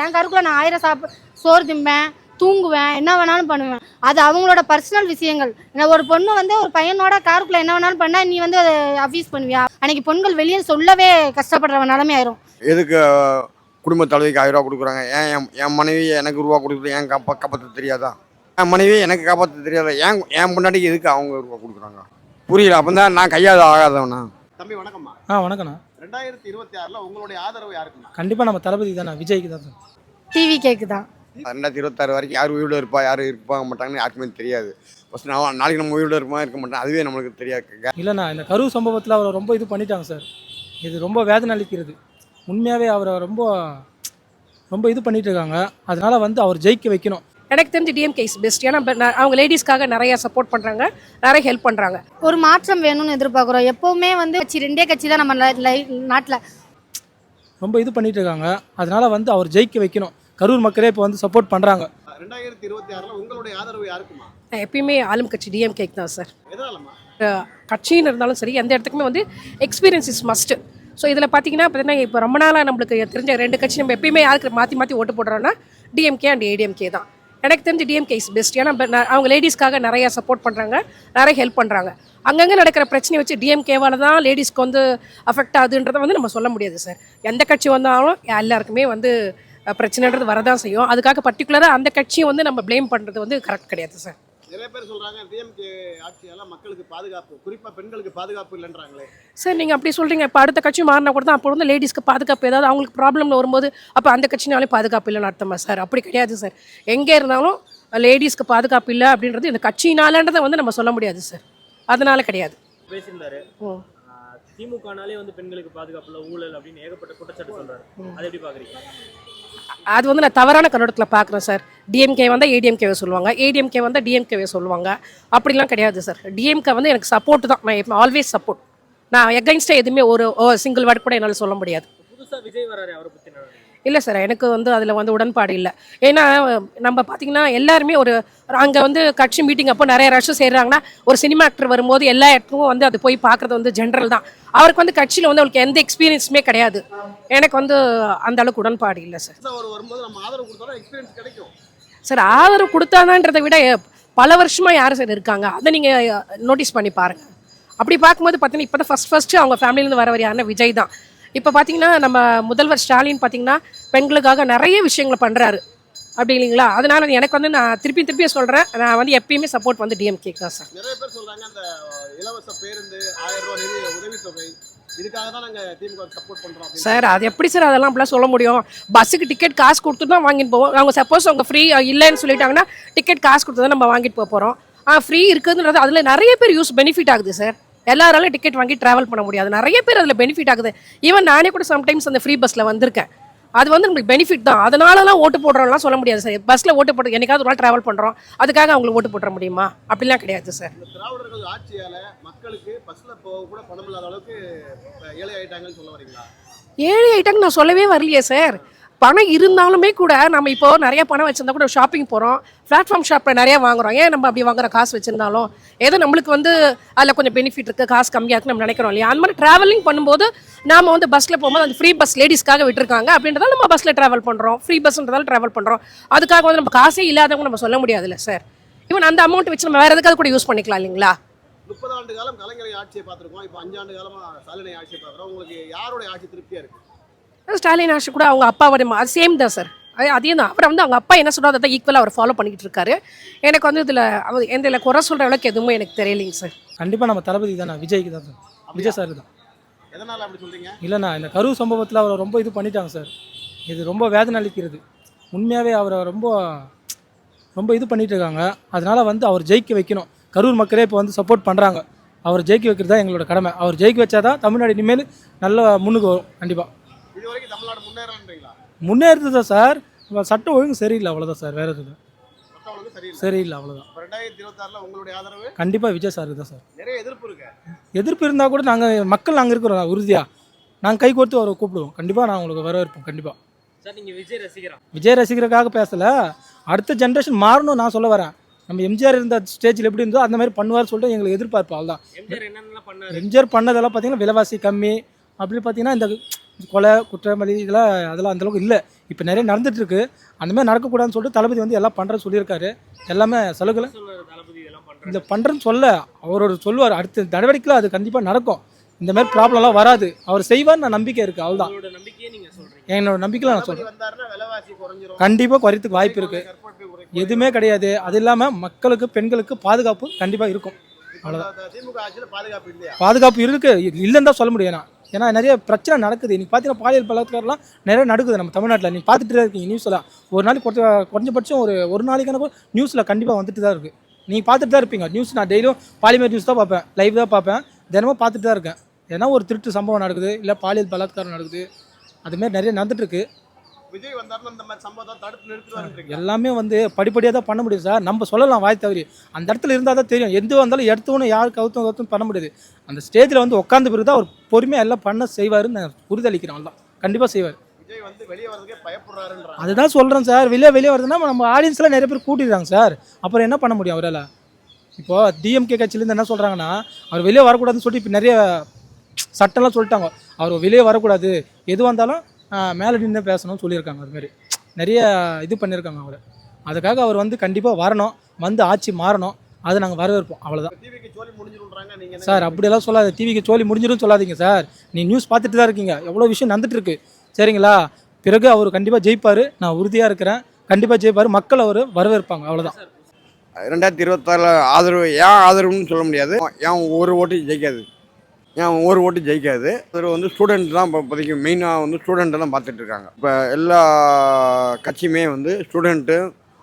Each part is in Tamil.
என் கருக்குள்ள நான் ஆயிரம் சாப்பிட சோறு திம்பேன் தூங்குவேன் என்ன வேணாலும் பண்ணுவேன். அது அவங்களோட பர்சனல் விஷயங்கள். நான் ஒரு பொண்ணு வந்து ஒரு பையனோட காருக்குள்ள என்ன வேணாலும் பண்ணா நீ வந்து அதை அஃபீஸ் பண்ணுவியா? அன்னைக்கு பெண்கள் வெளியே சொல்லவே கஷ்டப்படுற நிலைமை ஆயிரும். எதுக்கு குடும்ப தலைவிக்கு ஆயிரம் ரூபா கொடுக்குறாங்க? ஏன் என் என் மனைவி எனக்கு ரூபா கொடுக்குறது ஏன் காப்பா காப்பாற்ற தெரியாதா? என் மனைவி எனக்கு காப்பாற்ற தெரியாதா? ஏன் என் முன்னாடிக்கு எதுக்கு அவங்க ரூபா கொடுக்குறாங்க? புரியல அப்போ தான் நான் கையாத ஆகாதவனா? தம்பி வணக்கம்மா. ஆ வணக்கண்ணா ரெண்டாயிரத்தி இருபத்தி ஆறுல உங்களுடைய ஆதரவு யாருக்குண்ணா கண்டிப்பாக நம்ம தளபதி தானே விஜய்க்கு தான் சார். டிவி கேக்கு தான் ரெண்டாயிரத்தி இருபத்தாறு வரைக்கும் யார் உயிரோட இருப்பா யார் இருப்பாங்க மாட்டாங்கன்னு யாருக்குமே தெரியாது. ஃபஸ்ட் நான் நாளைக்கு நம்ம உயிரோட இருப்போமா இருக்க மாட்டோம் அதுவே நம்மளுக்கு தெரியாது இல்லைண்ணா இந்த கரூர் சம்பவத்தில் அவரை ரொம்ப இது பண்ணிட்டாங்க சார். இது ரொம்ப வேதனை அளிக்கிறது. உண்மையாகவே அவரை ரொம்ப ரொம்ப இது பண்ணிட்டு இருக்காங்க. அதனால வந்து அவர் ஜெயிக்க வைக்கணும். எனக்கு தெரிஞ்சு டிஎம்கே இஸ் பெஸ்ட் ஏன்னா அவங்க லேடிஸ்க்காக நிறைய சப்போர்ட் பண்ணுறாங்க நிறைய ஹெல்ப் பண்ணுறாங்க ஒரு மாற்றம் வேணும்னு எதிர்பார்க்குறோம். எப்பவுமே வந்து கட்சி ரெண்டே கட்சி தான் நம்ம நாட்டில். ரொம்ப இது பண்ணிட்டு இருக்காங்க. அதனால வந்து அவர் ஜெயிக்க வைக்கணும். கரூர் மக்களே இப்போ வந்து சப்போர்ட் பண்ணுறாங்க ரெண்டாயிரத்தி இருபத்தி ஆறுல உங்களுடைய ஆதரவு யாருக்குமா? நான் எப்பயுமே ஆளும் கட்சி டிஎம்கேக்கு தான் சார் கட்சின்னு இருந்தாலும் சரி எந்த இடத்துக்குமே வந்து எக்ஸ்பீரியன்ஸ் இஸ் மஸ்ட்டு ஸோ இதில் பார்த்தீங்கன்னா பார்த்தீங்கன்னா இப்போ ரொம்ப நாளாக நம்மளுக்கு தெரிஞ்ச ரெண்டு கட்சி நம்ம எப்பயுமே யாருக்கு மாற்றி மாற்றி ஓட்டு போடுறோன்னா டிஎம்கே அண்ட் ஏடிஎம்கே தான். எனக்கு தெரிஞ்சு டிஎம்கே இஸ் பெஸ்ட் ஏன்னா அவங்க லேடிஸ்க்காக நிறைய சப்போர்ட் பண்ணுறாங்க நிறைய ஹெல்ப் பண்ணுறாங்க அங்கங்கே நடக்கிற பிரச்சனையை வச்சு டிஎம்கேவால் தான் லேடிஸ்க்கு வந்து அஃபெக்ட் ஆகுதுன்றதை வந்து நம்ம சொல்ல முடியாது சார் எந்த கட்சி வந்தாலும் எல்லாருக்குமே வந்து பிரச்சனைன்றது வரதான் செய்யும். அதுக்காக பர்டிகுலராக அந்த கட்சியை வந்து நம்ம ப்ளேம் பண்ணுறது வந்து கரெக்ட் கிடையாது சார் நிறைய பேர் சொல்றாங்க டிஎம்கே ஆட்சியால மக்களுக்கு பாதுகாப்பு குறிப்பா பெண்களுக்கு பாதுகாப்பு இல்லைன்றாங்களே. சார் நீங்கள் அப்படி சொல்கிறீங்க இப்போ அடுத்த கட்சி மாறினா கூட தான் அப்போ வந்து லேடிஸ்க்கு பாதுகாப்பு ஏதாவது அவங்களுக்கு ப்ராப்ளம்னு வரும்போது அப்போ அந்த கட்சினாலே பாதுகாப்பு இல்லைன்னு அர்த்தமா சார்? அப்படி கிடையாது சார். எங்கே இருந்தாலும் லேடிஸ்க்கு பாதுகாப்பு இல்லை அப்படின்றது இந்த கட்சினாலன்றதை வந்து நம்ம சொல்ல முடியாது சார். அதனால கிடையாது. பேசியிருந்தாரு. திமுகனாலே வந்து பெண்களுக்கு பாதுகாப்பு இல்ல ஊழல் அப்படின்னு ஏகப்பட்ட குற்றச்சாட்டு சொல்றாரு. அதை எப்படி பாக்குறீங்க? அது வந்து நான் தவறான கண்ணோட்டத்தில் பார்க்குறேன் சார். டிஎம்கே வந்தால் ஏடிஎம்கேவை சொல்லுவாங்க. ஏடிஎம்கே வந்தால் டிஎம்கேவை சொல்லுவாங்க. அப்படிலாம் கிடையாது சார். டிஎம்கே வந்து எனக்கு சப்போர்ட் தான். நான் ஆல்வேஸ் சப்போர்ட் நான் எகைன்ஸ்டாக எதுவுமே ஒரு சிங்கிள் வேர்டு கூட என்னால் சொல்ல முடியாது. புதுசாக விஜய் வராரு அவரை பற்றி இல்லை சார் எனக்கு வந்து அதில் வந்து உடன்பாடு இல்லை. ஏன்னா நம்ம பார்த்தீங்கன்னா எல்லாருமே ஒரு அங்கே வந்து கட்சி மீட்டிங் அப்போ நிறைய ரஷ் செய்கிறாங்கன்னா ஒரு சினிமா ஆக்டர் வரும்போது எல்லா இடத்துக்கும் வந்து அது போய் பார்க்குறது வந்து ஜென்ரல் தான். அவருக்கு வந்து கட்சியில் வந்து அவருக்கு எந்த எக்ஸ்பீரியன்ஸுமே கிடையாது. எனக்கு வந்து அந்த அளவுக்கு உடன்பாடு இல்லை சார் சார் ஆதரவு கொடுத்தாதான்றதை விட பல வருஷமாக யார் சார் இருக்காங்க? அதை நீங்கள் நோட்டீஸ் பண்ணி பாருங்க. அப்படி பார்க்கும்போது பார்த்தீங்கன்னா இப்போ தான் ஃபஸ்ட் ஃபஸ்ட்டு அவங்க ஃபேமிலியிலேருந்து வரவர் யாருன்னா விஜய் தான். இப்போ பார்த்தீங்கன்னா நம்ம முதல்வர் ஸ்டாலின் பார்த்தீங்கன்னா பெண்களுக்காக நிறைய விஷயங்களை பண்ணுறாரு அப்படி இல்லைங்களா? அதனால எனக்கு வந்து நான் திருப்பி திருப்பி சொல்கிறேன் நான் வந்து எப்பயுமே சப்போர்ட் வந்து டிஎம்கே தான் சார். நிறைய பேர் சொல்றாங்க அந்த இலவச பேருந்து ஆயிரம் ரூபாய் நிதி உதவித்தொகை இதுக்காக தான் நாங்க திமுக சப்போர்ட் பண்றோம் அப்படின்னு. சார் அது எப்படி சார் அதெல்லாம் அப்படிலாம் சொல்ல முடியும்? பஸ்ஸுக்கு டிக்கெட் காசு கொடுத்து தான் வாங்கிட்டு போவோம். அவங்க சப்போஸ் அவங்க ஃப்ரீ இல்லைன்னு சொல்லிட்டாங்கன்னா டிக்கெட் காசு கொடுத்து தான் நம்ம வாங்கிட்டு போக போகிறோம் ஃப்ரீ இருக்குதுன்றது அதில் நிறைய பேர் யூஸ் பெனிஃபிட் ஆகுது சார். எல்லாராலும் டிக்கெட் வாங்கி ட்ராவல் பண்ண முடியாது. நிறைய பேர் அதில் பெனிஃபிட் ஆகுது. ஈவன் நானே கூட சம்டைம்ஸ் அந்த ஃப்ரீ பஸ்ஸில் வந்திருக்கேன். அது வந்து நம்மளுக்கு பெனிஃபிட் தான். அதனாலலாம் ஓட்டு போடுறோம்லாம் சொல்ல முடியாது சார். பஸ்ஸில் ஓட்டு போட்டு என்னைக்காவது ஒரு நாள் ட்ராவல் பண்ணுறோம் அதுக்காக அவங்களுக்கு ஓட்டு போட்டுற முடியுமா? அப்படிலாம் கிடையாது சார். திராவிடர்கள் ஆட்சியால மக்களுக்கு பஸ்ல போக கூட பணம் இல்லாத அளவுக்கு ஏழை ஆயிட்டாங்கன்னு சொல்ல வரீங்களா? ஏழை ஐட்டம் நான் சொல்லவே வரலையே சார். பணம் இருந்தாலுமே கூட நம்ம இப்போ நிறைய பணம் வச்சிருந்தா கூட ஷாப்பிங் போகிறோம் பிளாட்ஃபார்ம் ஷாப்பில் நிறைய வாங்குறோம். ஏன் நம்ம அப்படி வாங்குற காசு வச்சிருந்தாலும்? ஏதோ நம்மளுக்கு வந்து அதில் கொஞ்சம் பெனிஃபிட் இருக்குது காசு கம்மியாக இருக்குன்னு நம்ம நினைக்கிறோம் இல்லையா? அந்த மாதிரி ட்ராவலிங் பண்ணும்போது நாம வந்து பஸ்ஸில் போகும்போது அந்த ஃப்ரீ பஸ் லேடிஸ்க்காக விட்டுருக்காங்க. அப்படின்றதால நம்ம பஸ்ஸில் ட்ராவல் பண்ணுறோம் ஃப்ரீ பஸ்ன்றதால ட்ராவல் பண்ணுறோம் அதுக்காக வந்து நம்ம காசே இல்லாதவங்க நம்ம சொல்ல முடியாதுல்ல சார் ஈவன் அந்த அமௌண்ட் வச்சு நம்ம வேறு எதுக்காவது கூட யூஸ் பண்ணிக்கலாம் இல்லைங்களா? முப்பது ஆண்டு காலம் கலைஞரை ஆட்சியை பார்த்துருக்கோம். இப்போ அஞ்சாண்டு காலமாக ஸ்டாலினை ஆட்சியை பார்க்குறோம். உங்களுக்கு யாருடைய ஆட்சி திருப்தியாக இருக்குது ஸ்டாலின் ஆஷு கூட அவங்க அப்பாவோட அது சேம் தான் சார் அது தான். அப்புறம் வந்து அவங்க அப்பா என்ன சொல்றாரு அதை ஈக்குவலாக அவர் ஃபாலோ பண்ணிக்கிட்டு இருக்காரு. எனக்கு வந்து இதில் அவர் எந்த இதில் குறை சொல்கிற அளவுக்கு எதுவுமே எனக்கு தெரியலைங்க சார் கண்டிப்பாக நம்ம தளபதி தானே விஜய்க்கு தான் சார் விஜய் சார் தான். எதனால அப்படி சொல்றீங்க? இல்லைண்ணா இந்த கரூர் சம்பவத்தில் அவரை ரொம்ப இது பண்ணிட்டாங்க சார் இது ரொம்ப வேதனை அளிக்கிறது. உண்மையாகவே அவரை ரொம்ப ரொம்ப இது பண்ணிட்டு இருக்காங்க. அதனால வந்து அவர் ஜெயிக்க வைக்கணும். கரூர் மக்களே இப்போ வந்து சப்போர்ட் பண்ணுறாங்க அவர் ஜெயிக்க வைக்கிறது தான் எங்களோட கடமை. அவர் ஜெயிக்க வச்சாதான் தமிழ்நாடு இனிமேல் நல்ல முன்னுக்கு வரும். கண்டிப்பாக இது வரைக்கும் தமிழ்நாடு முன்னேறன்றீங்களா முன்னேறுது தான் சார் சட்டம் ஒழுங்கு சரியில்லை அவ்வளோதான் சார் வேறு எதுவும் சரியில்லை. சரியில்லை அவ்வளோதான் ரெண்டாயிரத்தி இருபத்தாறுல உங்களுடைய ஆதரவு? கண்டிப்பாக விஜய் சார் தான் சார். நிறைய எதிர்ப்பு இருக்கு. எதிர்ப்பு இருந்தால் கூட நாங்கள் மக்கள் நாங்கள் இருக்கிறோம் உறுதியாக நாங்கள் கை கோர்த்து அவரை கூப்பிடுவோம். கண்டிப்பாக நான் உங்களுக்கு வரவேற்போம் கண்டிப்பாக சார் நீங்க விஜய் ரசிகரா? விஜய் ரசிகருக்காக பேசல. அடுத்த ஜென்ரேஷன் மாறணும் நான் சொல்ல வரேன். நம்ம எம்ஜிஆர் இருந்த ஸ்டேஜில் எப்படி இருந்தோ அந்த மாதிரி பண்ணுவார் சொல்லிட்டு எங்களுக்கு எதிர்பார்ப்பு அவ்வளோதான் எம்ஜிஆர் பண்ணதெல்லாம் பார்த்தீங்கன்னா விலைவாசி கம்மி. அப்படி பார்த்தீங்கன்னா இந்த கொலை இதெல்லாம் அதெல்லாம் அந்தளவுக்கு இல்லை. இப்போ நிறைய நடந்துட்டு இருக்கு அந்த மாதிரி நடக்கக்கூடாதுன்னு சொல்லிட்டு தளபதி வந்து எல்லாம் பண்ணுறேன்னு சொல்லியிருக்காரு. எல்லாமே சலுகை இந்த பண்ணுறேன்னு சொல்ல அவர் ஒரு சொல்லுவார் அடுத்த நடவடிக்கையில் அது கண்டிப்பாக நடக்கும். இந்த மாதிரி ப்ராப்ளம்லாம் வராது. அவர் செய்வார்னு நான் நம்பிக்கை இருக்குது அவ்வளோதான் சொல்றீங்க. என்னோட நம்பிக்கையில் நான் சொல்கிறேன் வந்தாருன்னா விலைவாசி குறைஞ்சிரும். கண்டிப்பாக குறைத்துக்கு வாய்ப்பு இருக்குது எதுவுமே கிடையாது. அது இல்லாமல் மக்களுக்கு பெண்களுக்கு பாதுகாப்பு கண்டிப்பாக இருக்கும். ஆட்சியில பாதுகாப்பு இல்லையா? பாதுகாப்பு இருக்கு. இல்லைன்னு தான் சொல்ல முடியும் நான். ஏன்னா நிறைய பிரச்சனை நடக்குது. நீங்கள் பார்த்தீங்கன்னா பாலியல் பலாத்காரம்லாம் நிறைய நடக்குது நம்ம தமிழ்நாட்டில். நீங்கள் பார்த்துட்டு இருக்கீங்க நியூஸில் ஒரு நாளைக்கு குறைஞ்ச குறைஞ்சபட்சம் ஒரு ஒரு நாளைக்கான கூட நியூஸில் கண்டிப்பாக வந்துட்டு தான் இருக்குது நீங்கள் பார்த்துட்டு தான் இருப்பீங்க. நியூஸ் நான் டெய்லியும் பாலிமர் நியூஸ் தான் பார்ப்பேன் லைவ் தான் பார்ப்பேன் தினமும் பார்த்துட்டு தான் இருக்கேன். ஏன்னா ஒரு திருட்டு சம்பவம் நடக்குது. இல்லை பாலியல் பலாத்காரம் நடக்குது. அதுமாரி நிறைய நடந்துகிட்ருக்கு விஜய் வந்தாருன்னா இந்த மாதிரி சம்பவத்தை தடுத்து நிறுத்துவாருன்றீங்க எல்லாமே வந்து படிப்படியாக தான் பண்ண முடியும் சார். நம்ம சொல்லலாம் வாய் தவறி. அந்த இடத்துல இருந்தால் தான் தெரியும். எது வந்தாலும் எடுத்தவொன்னு யார் கவுத்தும் கவுத்தும் பண்ண முடியாது. அந்த ஸ்டேஜில் வந்து உட்காந்த பிறகு தான் அவர் பொறுமையாக எல்லாம் பண்ண செய்வாருன்னு நான் உறுதியளிக்கிறேன். அவ்வளோதான் கண்டிப்பாக செய்வார். விஜய் வந்து வெளியே பயப்படுறாருன்றாங்க. அதுதான் சொல்கிறேன் சார். வெளியே வெளியே வருதுன்னா நம்ம ஆடியன்ஸ்லாம் நிறைய பேர் கூட்டிடுறாங்க சார். அப்புறம் என்ன பண்ண முடியும் அவரால்? இப்போ டிஎம்கே கட்சியிலேருந்து என்ன சொல்கிறாங்கன்னா அவர் வெளியே வரக்கூடாதுன்னு சொல்லிட்டு இப்போ நிறைய சட்டம்லாம் சொல்லிட்டாங்க. அவர் வெளியே வரக்கூடாது. எது வந்தாலும் ஆஹ், மேலே நின்று பேசணும்னு சொல்லியிருக்காங்க அது மாதிரி. நிறைய இது பண்ணியிருக்காங்க அவர். அதுக்காக அவர் வந்து கண்டிப்பாக வரணும். வந்து ஆட்சி மாறணும். அதை நாங்கள் வரவேற்போம். அவ்வளோதான் டிவிக்கு ஜோலி முடிஞ்சிருன்றாங்க நீங்க என்ன சார் அப்படியெல்லாம் சொல்லாத டிவிக்கு சோலி முடிஞ்சிடும் சொல்லாதீங்க சார். நீ நியூஸ் பார்த்துட்டு தான் இருக்கீங்க. எவ்வளோ விஷயம் நடந்துட்டு இருக்கு. சரிங்களா? பிறகு அவர் கண்டிப்பாக ஜெயிப்பார். நான் உறுதியாக இருக்கிறேன். கண்டிப்பாக ஜெயிப்பார். மக்கள் அவர் வரவேற்பாங்க. அவ்வளோதான் ரெண்டாயிரத்தி இருபத்தாறில் ஆதரவு ஏன் ஆதரவுன்னு சொல்ல முடியாது. ஏன் ஒரு ஓட்டு ஜெயிக்காது? ஏன் ஒரு ஓட்டு ஜெயிக்காது. அது வந்து ஸ்டூடெண்ட் தான் இப்போ இப்போதைக்கு மெயினாக வந்து ஸ்டூடெண்ட்டை தான் பார்த்துட்டு இருக்காங்க. இப்போ எல்லா கட்சியுமே வந்து ஸ்டூடெண்ட்டு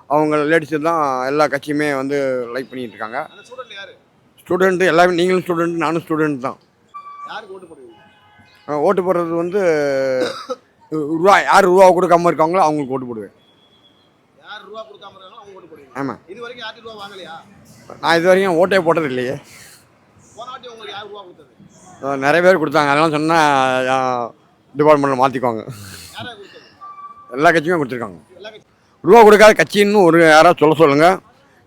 அவங்க லேடிஸு தான் எல்லா கட்சியுமே வந்து லைக் பண்ணிட்டு இருக்காங்க. ஸ்டூடெண்ட்டு எல்லாமே நீங்களும் ஸ்டூடெண்ட் நானும் ஸ்டூடெண்ட் தான். ஓட்டு போடுறது வந்து ரூபா யார் ரூபா கொடுக்காம இருக்காங்களோ அவங்களுக்கு ஓட்டு போடுவேன். ஆமாம் நான் இது வரைக்கும் ஓட்டே போட்டது இல்லையே போன வாட்டி உங்களுக்கு யார் ரூபா கொடுத்தது அஹ் நிறைய பேர் கொடுத்தாங்க. அதெல்லாம் சொன்னால் டிபார்ட்மெண்ட்டில் மாற்றிக்குவாங்க எல்லா கட்சியுமே கொடுத்துருக்காங்க. ரூபா கொடுக்காத கட்சின்னு ஒரு யாராவது சொல்ல சொல்லுங்கள்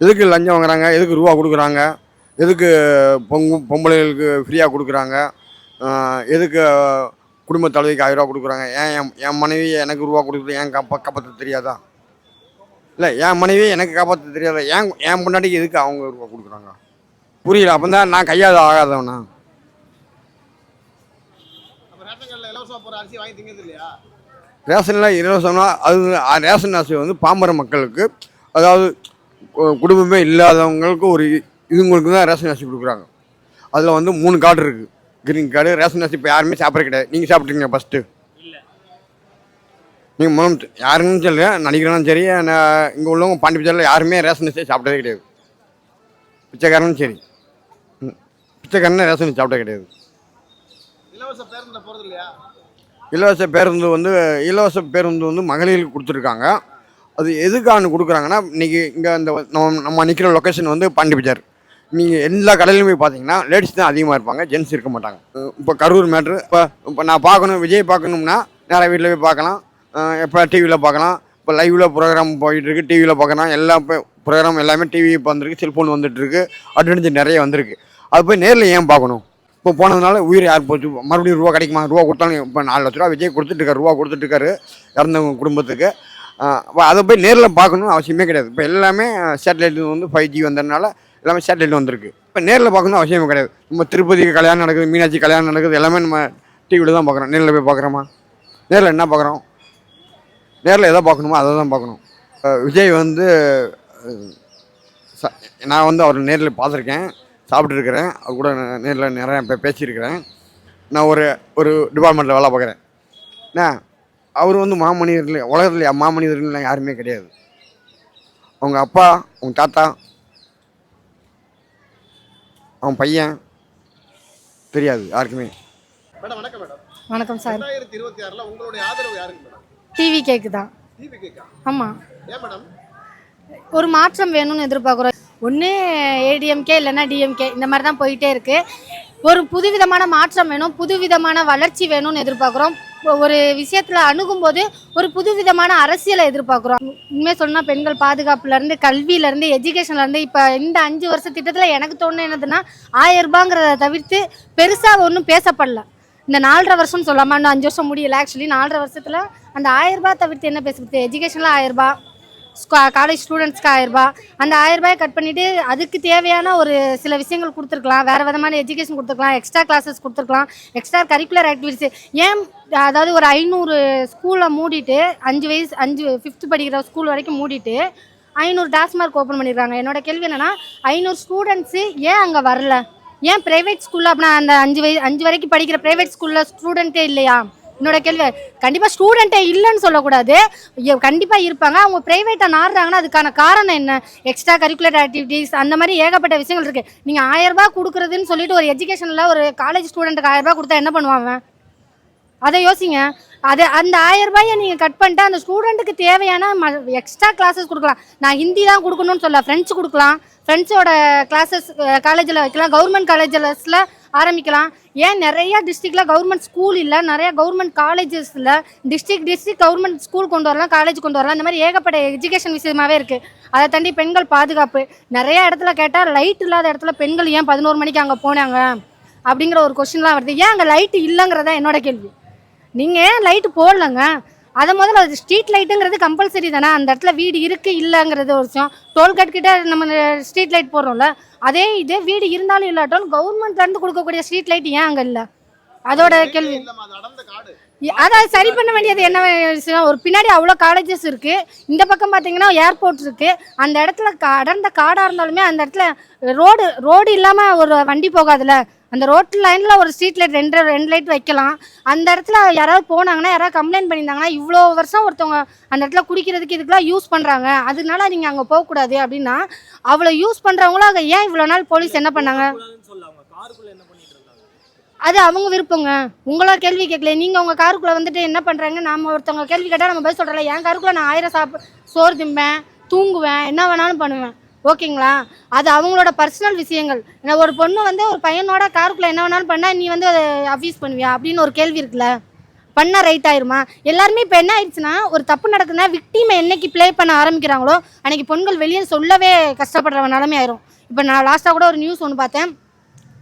எதுக்கு லஞ்சம் வாங்குறாங்க? எதுக்கு ரூபா கொடுக்குறாங்க? எதுக்கு பொங்கு பொம்பளைகளுக்கு ஃப்ரீயாக கொடுக்குறாங்க? எதுக்கு குடும்ப தலைவிக்கு ஆயிரம் ரூபா கொடுக்குறாங்க? ஏன் என் என் மனைவி எனக்கு ரூபா கொடுக்குறது ஏன் காப்பா காப்பாற்ற தெரியாதா? இல்லை என் மனைவி எனக்கு காப்பாற்ற தெரியாதா? ஏன் என் முன்னாடிக்கு எதுக்கு அவங்க ரூபா கொடுக்குறாங்க? புரியல. அப்போ தான் நான் கையாத ஆகாதவனா அப்ப ரேஷன் கடையில் இலவசமா போற அரிசி வாங்கி திங்கிறது இல்லையா? ரேஷனில் இலவசம்னா அது ரேஷன் அரிசி வந்து பாமர மக்களுக்கு அதாவது குடும்பமே இல்லாதவங்களுக்கு ஒரு இதுங்களுக்கு தான் ரேஷன் அரிசி கொடுக்குறாங்க. அதில் வந்து மூணு கார்டு இருக்குது கிரீன் கார்டு ரேஷன் அரிசி இப்போ யாருமே சாப்பிட்ற கிடையாது. நீங்கள் சாப்பிட்றீங்க ஃபஸ்ட்டு நீங்கள் மூலம் யாருன்னு சொல்ல நடிக்கிறனும் சரி இங்கே உள்ளவங்க பாண்டி பஜாரில் யாருமே ரேஷன் அரிசி சாப்பிட்டதே கிடையாது. பிச்சைக்காரனும் சரி. பிச்சைக்காரனே ரேஷன் அரிசி சாப்பிட்டது கிடையாது. இலவச இல்லையா? இலவச பேருந்து வந்து இலவச பேருந்து வந்து மகளிருக்கு கொடுத்துருக்காங்க. அது எதுக்கான கொடுக்குறாங்கன்னா இன்றைக்கி இங்கே இந்த நம்ம நம்ம நிற்கிற லொக்கேஷன் வந்து பாண்டி பஜார் நீங்கள் எல்லா கடையிலுமே பார்த்தீங்கன்னா லேடிஸ் தான் அதிகமாக இருப்பாங்க ஜென்ஸ் இருக்க மாட்டாங்க. இப்போ கரூர் மேட்ரு இப்போ இப்போ நான் பார்க்கணும் விஜய் பார்க்கணும்னா நேராக வீட்டில் போய் பார்க்கலாம் எப்போ டிவியில் பார்க்கலாம் இப்போ லைவில் ப்ரோக்ராம் போயிட்டுருக்கு டிவியில் பார்க்கலாம் எல்லா ப்ரோக்ராம் எல்லாமே டிவி இப்போ வந்திருக்கு செல்ஃபோன் வந்துட்டுருக்கு அட்வான்டேஜ் நிறைய வந்திருக்கு. அது போய் நேரில் ஏன் பார்க்கணும் இப்போ போனதுனால உயிர் யார் போச்சு? மறுபடியும் ரூபா கிடைக்குமா? ரூபா கொடுத்தாலும் இப்போ நாலு லட்ச ரூபா விஜய் கொடுத்துட்ருக்காரு ரூபா கொடுத்துட்ருக்காரு இறந்தவங்க குடும்பத்துக்கு. அதை போய் நேரில் பார்க்கணும் அவசியமே கிடையாது. இப்போ எல்லாமே சேட்டலைட் வந்து ஃபைவ் ஜி வந்ததுனால எல்லாமே சேட்டலைட் வந்திருக்கு. இப்போ நேரில் பார்க்கணும் அவசியமே கிடையாது. நம்ம திருப்பதிக்கு கல்யாணம் நடக்குது மீனாட்சி கல்யாணம் நடக்குது எல்லாமே நம்ம டிவியில் தான் பார்க்குறோம். நேரில் போய் பார்க்குறோமா? நேரில் என்ன பார்க்குறோம்? நேரில் எதை பார்க்கணுமோ அதை தான் பார்க்கணும். விஜய் வந்து ச- நான் வந்து அவர் நேரில் பார்த்துருக்கேன். சாப்பிட்ருக்கிறேன் அவர் கூட நேரில் நிறைய பே- பேசியிருக்கிறேன். நான் ஒரு ஒரு டிபார்ட்மெண்ட்டில் வேலை பார்க்குறேன். என்ன அவர் வந்து மாமனிதர்கள் உலகத்தில் மாமனிதர்கள்லாம் யாருமே கிடையாது. அவங்க அப்பா அவங்க தாத்தா அவன் பையன் தெரியாது யாருக்குமே. மேடம் வணக்கம் மேடம். வணக்கம் சார். ரெண்டாயிரத்தி இருபத்தி ஆறுல உங்களுடைய ஆதரவு யாருக்கு மேடம்? டிவி கேக்கு? தான் டிவி கேக்கா ஆமாம் ஒரு மாற்றம் வேணும்னு எதிர்பார்க்குறோம். ஒன்று ஏடிஎம்கே இல்லைன்னா டிஎம்கே இந்த மாதிரி தான் போயிட்டே இருக்குது ஒரு புதுவிதமான மாற்றம் வேணும் புதுவிதமான வளர்ச்சி வேணும்னு எதிர்பார்க்குறோம். ஒரு விஷயத்தில் அணுகும்போது ஒரு புதுவிதமான அரசியலை எதிர்பார்க்குறோம். உண்மையாக சொன்னால் பெண்கள் பாதுகாப்புலேருந்து கல்வியிலேருந்து எஜுகேஷன்லேருந்து இப்போ இந்த அஞ்சு வருஷ திட்டத்தில் எனக்கு தோணு என்னதுன்னா ஆயிரம் ரூபாங்கிறத தவிர்த்து பெருசாக ஒன்றும் பேசப்படல. இந்த நாலரை வருஷம்னு சொல்லாமல் இன்னும் அஞ்சு வருஷம் முடியல. ஆக்சுவலி நாலரை வருஷத்தில் அந்த ஆயிரம் ரூபாய் தவிர்த்து என்ன பேசுறது? எஜுகேஷனில் ஆயிரம் ரூபாய் காலேஜ் ஸ்டூடெண்ட்ஸ்க்கு ஆயிரரூபா. அந்த ஆயிரம் கட் பண்ணிட்டு அதுக்கு தேவையான ஒரு சில விஷயங்கள் கொடுத்துருக்கலாம். வேற விதமான எஜுகேஷன் கொடுத்துருக்கலாம். எக்ஸ்ட்ரா கிளாஸஸ் கொடுத்துருக்கலாம். எக்ஸ்ட்ரா கரிக்குலர் ஆக்டிவிட்டிஸ் ஏன் அதாவது ஒரு ஐநூறு ஸ்கூலை மூடிட்டு அஞ்சு வயசு அஞ்சு ஃபிஃப்த் படிக்கிற ஸ்கூல் வரைக்கும் மூடிட்டு ஐநூறு டாஸ்மார்க் ஓப்பன் பண்ணியிருக்காங்க என்னோட கேள்வி என்னென்னா ஐநூறு ஸ்டூடெண்ட்ஸு ஏன் அங்கே வரல? ஏன் ப்ரைவேட் ஸ்கூலில் அப்படின்னா அந்த அஞ்சு வயசு அஞ்சு வரைக்கும் படிக்கிற ப்ரைவேட் ஸ்கூலில் ஸ்டூடெண்ட்டே இல்லையா? என்னோட கேள்வி கண்டிப்பாக ஸ்டூடெண்ட்டே இல்லைன்னு சொல்லக்கூடாது. கண்டிப்பாக இருப்பாங்க. அவங்க ப்ரைவேட்டாக நாடுறாங்கன்னா அதுக்கான காரணம் என்ன? எக்ஸ்ட்ரா கரிக்குலர் ஆக்டிவிட்டீஸ் அந்த மாதிரி ஏகப்பட்ட விஷயங்கள் இருக்குது நீங்கள் ஆயிரம் ரூபாய் கொடுக்குறதுன்னு சொல்லிட்டு ஒரு எஜுகேஷனில் ஒரு காலேஜ் ஸ்டூடெண்ட்டுக்கு ஆயிரம் ரூபாய் கொடுத்தா என்ன பண்ணுவாங்க? அதை யோசிங்க. அது அந்த ஆயிரம் ரூபாயை நீங்கள் கட் பண்ணிட்டு அந்த ஸ்டூடெண்ட்டுக்கு தேவையான ம எக்ஸ்ட்ரா கிளாஸஸ் கொடுக்கலாம். நான் ஹிந்தி தான் கொடுக்கணும்னு சொல்ல ஃப்ரெண்ட்ஸ் கொடுக்கலாம். ஃப்ரெண்ட்ஸோட கிளாஸஸ் காலேஜில் வைக்கலாம். கவர்மெண்ட் காலேஜஸில் ஆரம்பிக்கலாம். ஏன் நிறைய டிஸ்ட்ரிக்டில் கவர்மெண்ட் ஸ்கூல் இல்லை நிறைய கவர்மெண்ட் காலேஜஸ் இல்லை டிஸ்ட்ரிக்ட் டிஸ்ட்ரிக்ட் கவர்மெண்ட் ஸ்கூல் கொண்டு வரலாம் காலேஜ் கொண்டு வரலாம். இந்த மாதிரி ஏகப்பட்ட எஜுகேஷன் விஷயமாகவே இருக்குது அதை தாண்டி பெண்கள் பாதுகாப்பு. நிறைய இடத்துல கேட்டால் லைட் இல்லாத இடத்துல பெண்கள் ஏன் பதினோரு மணிக்கு அங்கே போனாங்க? அப்படிங்கிற ஒரு கொஷின்லாம் வருது. ஏன் அங்கே லைட்டு இல்லைங்கிறதா என்னோட கேள்வி. நீங்கள் ஏன் லைட்டு போடலங்க? அதை முதல்ல அது ஸ்ட்ரீட் லைட்டுங்கிறது கம்பல்சரி தானே? அந்த இடத்துல வீடு இருக்குது இல்லைங்கிறது ஒரு விஷயம். டோல்கேட் கிட்ட நம்ம ஸ்ட்ரீட் லைட் போடுறோம்ல அதே இதே வீடு இருந்தாலும் இல்லாட்டாலும் கவர்மெண்ட்லேருந்து கொடுக்கக்கூடிய ஸ்ட்ரீட் லைட் ஏன் அங்கே இல்லை? அதோட கேள்வி. அது சரி பண்ண வேண்டியது என்ன விஷயம்? ஒரு பின்னாடி அவ்வளோ காலேஜஸ் இருக்கு. இந்த பக்கம் பார்த்தீங்கன்னா ஏர்போர்ட் இருக்கு. அந்த இடத்துல அடர்ந்த காடாக இருந்தாலுமே அந்த இடத்துல ரோடு ரோடு இல்லாமல் ஒரு வண்டி போகாதுல்ல? அந்த ரோட் லைனில் ஒரு ஸ்ட்ரீட் லைட் ரெண்டு ரெண்டு லைட் வைக்கலாம். அந்த இடத்துல யாராவது போனாங்கன்னா யாராவது கம்ப்ளைண்ட் பண்ணியிருந்தாங்கன்னா இவ்வளோ வருஷம் ஒருத்தவங்க அந்த இடத்துல குடிக்கிறதுக்கு இதுக்கெல்லாம் யூஸ் பண்ணுறாங்க அதனால நீங்கள் அங்கே போகக்கூடாது அப்படின்னா அவ்வளோ யூஸ் பண்ணுறவங்களும் அங்கே ஏன் இவ்வளோ நாள் போலீஸ் என்ன பண்ணாங்க? அது அவங்க விருப்பங்க. உங்களா கேள்வி கேட்கல நீங்கள் உங்கள் காருக்குள்ளே வந்துட்டு என்ன பண்ணுறாங்க நாம ஒருத்தவங்க கேள்வி கேட்டால் நம்ம பதில் சொல்றல என் காருக்குள்ள நான் ஆயிரம் சாப்பிட சோறு திம்பேன் தூங்குவேன் என்ன வேணாலும் பண்ணுவேன். ஓகேங்களா? அது அவங்களோட பர்சனல் விஷயங்கள். ஏன்னா ஒரு பொண்ணு வந்து ஒரு பையனோட காருக்குள்ள என்ன வேணாலும் பண்ணால் நீ வந்து அதை அஃபீஸ் பண்ணுவியா? அப்படின்னு ஒரு கேள்வி இருக்குல்ல? பண்ணால் ரைட் ஆயிருமா? எல்லாருமே இப்போ என்ன ஆயிடுச்சுன்னா ஒரு தப்பு நடக்குதுன்னா விக்டீமை என்னைக்கு ப்ளே பண்ண ஆரம்பிக்கிறாங்களோ அன்னைக்கு பெண்கள் வெளியே சொல்லவே கஷ்டப்படுற நிலமே ஆயிரும். இப்போ நான் லாஸ்ட்டாக கூட ஒரு நியூஸ் ஒன்று பார்த்தேன்.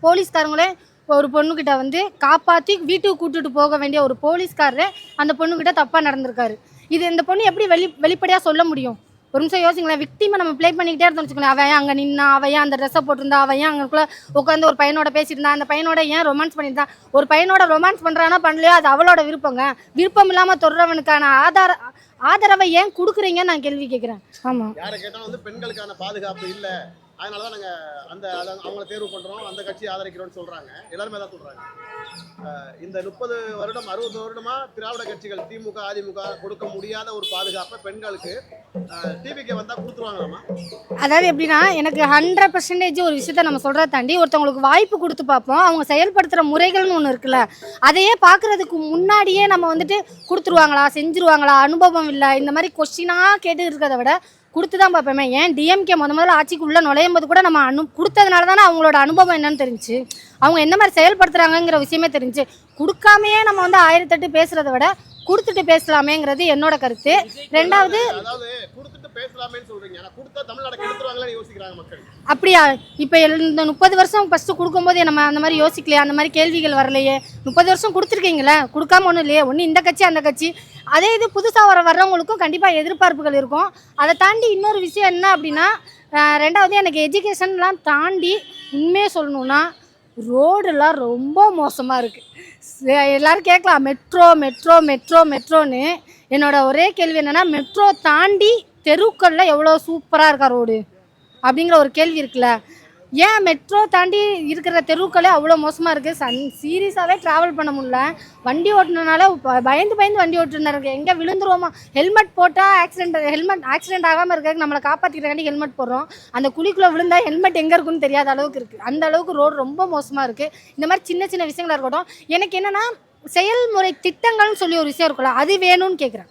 போலீஸ்காரங்களே ஒரு பொண்ணுக்கிட்ட வந்து காப்பாற்றி வீட்டுக்கு கூட்டுட்டு போக வேண்டிய ஒரு போலீஸ்காரரு அந்த பொண்ணுக்கிட்ட தப்பாக நடந்திருக்காரு. இது இந்த பொண்ணு எப்படி வெளி வெளிப்படையாக சொல்ல முடியும்? ஒரு நிமிஷம் யோசிங்களேன். விக்டிமை நம்ம ப்ளே பண்ணிக்கிட்டே இருந்தோம்னு வச்சுக்கோங்களேன். அவன் ஏன் அங்கே நின்னா அவன் ஏன் அந்த ட்ரெஸ்ஸை போட்டிருந்தா அவன் ஏன் அங்கக்குள்ள உட்காந்து ஒரு பையனோட பேசியிருந்தா அந்த பையனோட ஏன் ரொமான்ஸ் பண்ணியிருந்தான் ஒரு பையனோட ரொமான்ஸ் பண்ணுறானா பண்ணலையோ அது அவளோட விருப்பங்க. விருப்பம் இல்லாமல் தொடர்றவனுக்கான ஆதார ஆதரவை ஏன் கொடுக்குறீங்கன்னு நான் கேள்வி கேட்குறேன். ஆமாம் யாரை கேட்டாலும் வந்து பெண்களுக்கான பாதுகாப்பு இல்ல. அதனால தான் நாங்கள் அந்த அதை அவங்கள தேர்வு பண்ணுறோம் அந்த கட்சியை ஆதரிக்கிறோம்னு சொல்கிறாங்க எல்லாருமே தான் சொல்கிறாங்க இந்த முப்பது வருடம் அறுபது வருடமாக திராவிட கட்சிகள் திமுக அதிமுக கொடுக்க முடியாத ஒரு பாதுகாப்பை பெண்களுக்கு டிவிக்கு வந்தால் கொடுத்துருவாங்களாமா அதாவது எப்படின்னா எனக்கு ஹண்ட்ரட் பர்சன்டேஜ் ஒரு விஷயத்த நம்ம சொல்கிறத தாண்டி ஒருத்தவங்களுக்கு வாய்ப்பு கொடுத்து பார்ப்போம். அவங்க செயல்படுத்துகிற முறைகள்னு ஒன்று இருக்குல்ல அதையே பார்க்குறதுக்கு முன்னாடியே நம்ம வந்துட்டு கொடுத்துருவாங்களா செஞ்சுருவாங்களா அனுபவம் இல்லை இந்த மாதிரி கொஸ்டினாக கேட்டு இருக்கிறத விட கொடுத்து தான் பார்ப்போமே. ஏன் டிஎம்கே முத முதல்ல ஆட்சிக்குள்ளே நுழையும் போது கூட நம்ம அனு கொடுத்ததுனால தானே அவங்களோட அனுபவம் என்னன்னு தெரிஞ்சு அவங்க என்ன மாதிரி செயல்படுத்துகிறாங்கங்கிற விஷயமே தெரிஞ்சு கொடுக்காமையே நம்ம வந்து ஆயிரத்தெட்டு பேசுகிறத விட கொடுத்துட்டு பேசலாமேங்கிறது என்னோட கருத்து. ரெண்டாவது பேசலாமேன்னு சொல்றீங்க. ஆனா கொடுத்தா தமிழ்நாடு கெடுத்துருவாங்களே யோசிக்கிறாங்க மக்கள். அப்படியா? இப்போ இந்த முப்பது வருஷம் ஃபஸ்ட்டு கொடுக்கும்போது நம்ம அந்த மாதிரி யோசிக்கலையா? அந்த மாதிரி கேள்விகள் வரலையே. முப்பது வருஷம் கொடுத்துருக்கீங்களே? கொடுக்காம ஒன்றும் இல்லையே. ஒன்று இந்த கட்சி அந்த கட்சி. அதே இது புதுசாக வர வர்றவங்களுக்கும் கண்டிப்பாக எதிர்பார்ப்புகள் இருக்கும். அதை தாண்டி இன்னொரு விஷயம் என்ன அப்படின்னா ரெண்டாவது எனக்கு எஜுகேஷன்லாம் தாண்டி உண்மையே சொல்லணும்னா ரோடெல்லாம் ரொம்ப மோசமாக இருக்குது எல்லோரும் கேட்கலாம் மெட்ரோ மெட்ரோ மெட்ரோ மெட்ரோன்னு. என்னோட ஒரே கேள்வி என்னென்னா மெட்ரோ தாண்டி தெருக்கள்ல எவ்வளோ சூப்பராக இருக்கா ரோடு? அப்படிங்கிற ஒரு கேள்வி இருக்குல்ல. ஏன் மெட்ரோ தாண்டி இருக்கிற தெருக்களே அவ்வளோ மோசமாக இருக்குது சன் சீரியஸாகவே ட்ராவல் பண்ண முடியல. வண்டி ஓட்டினால ப- பயந்து பயந்து வண்டி ஓட்டுனாரு எங்கே விழுந்துருவோமா? ஹெல்மெட் போட்டால் ஆக்சிடென்ட் ஹெல்மெட் ஆக்சிடென்ட் ஆகாமல் இருக்கிறதுக்கு நம்மளை காப்பாற்றிக்கிறக்காண்டி ஹெல்மெட் போடுறோம். அந்த குழிக்குள்ளே விழுந்தால் ஹெல்மெட் எங்கே இருக்குன்னு தெரியாத அளவுக்கு இருக்குது அந்த அளவுக்கு ரோடு ரொம்ப மோசமாக இருக்குது இந்த மாதிரி சின்ன சின்ன விஷயங்களாக இருக்கட்டும். எனக்கு என்னென்னா செயல்முறை திட்டங்கள்னு சொல்லி ஒரு விஷயம் இருக்குல்ல அது வேணும்னு கேட்குறேன்